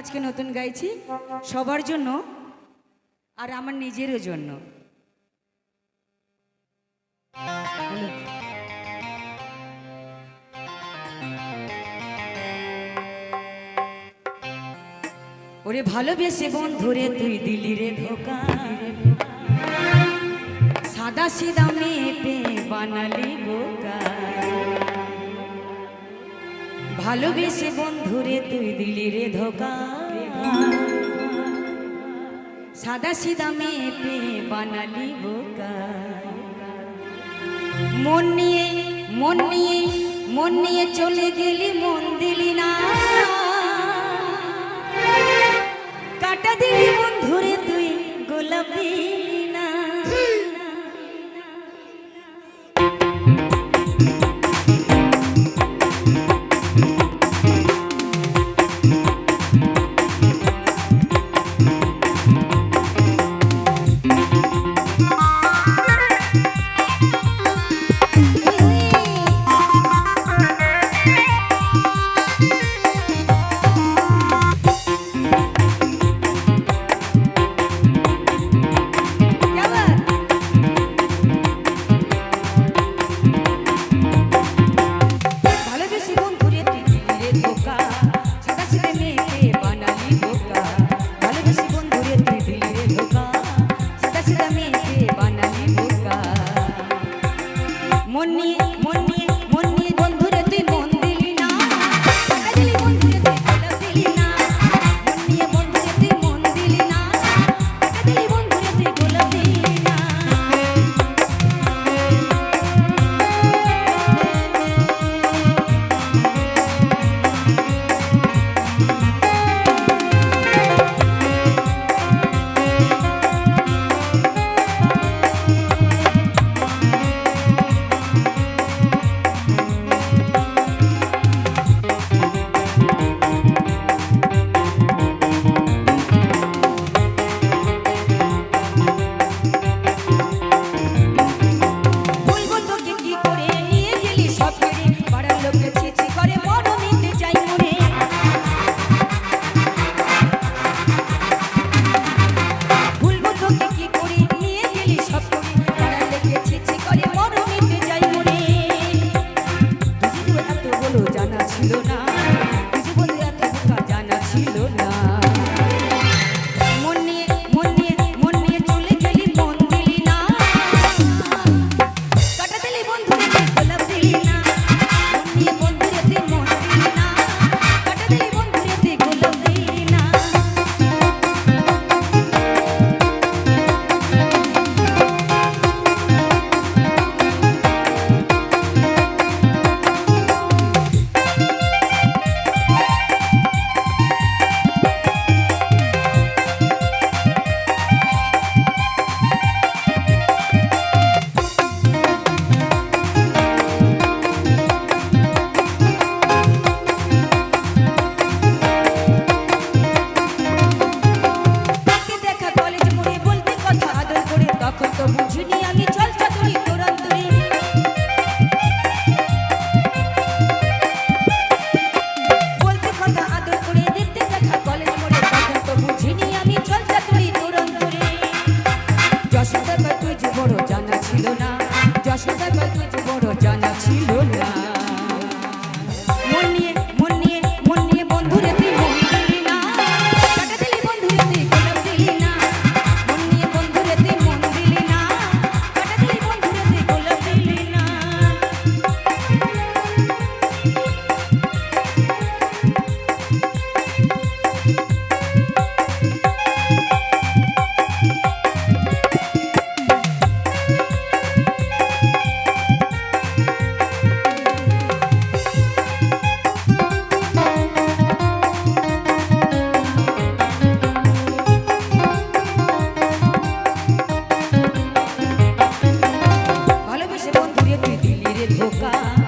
আজকে নতুন গাইছি, সবার জন্য আর আমার নিজেরও জন্য। ওরে ভালোবেসে বন্ধুরে তুই দিলি রে ধোকা। সাদা সিদা মেয়ে বানালি বোকা। ভালোবেসে বন্ধুরে তুই দিলি রে ধোকা। সাদা সিদা মেয়ে পেয়ে বানালি বোকা। মন নিয়ে মন নিয়ে মন নিয়ে চলে গেলি, মন দিলি না। কাটা দিলি বন্ধুরে তুই গোলাপ। মনে যে ধোকা।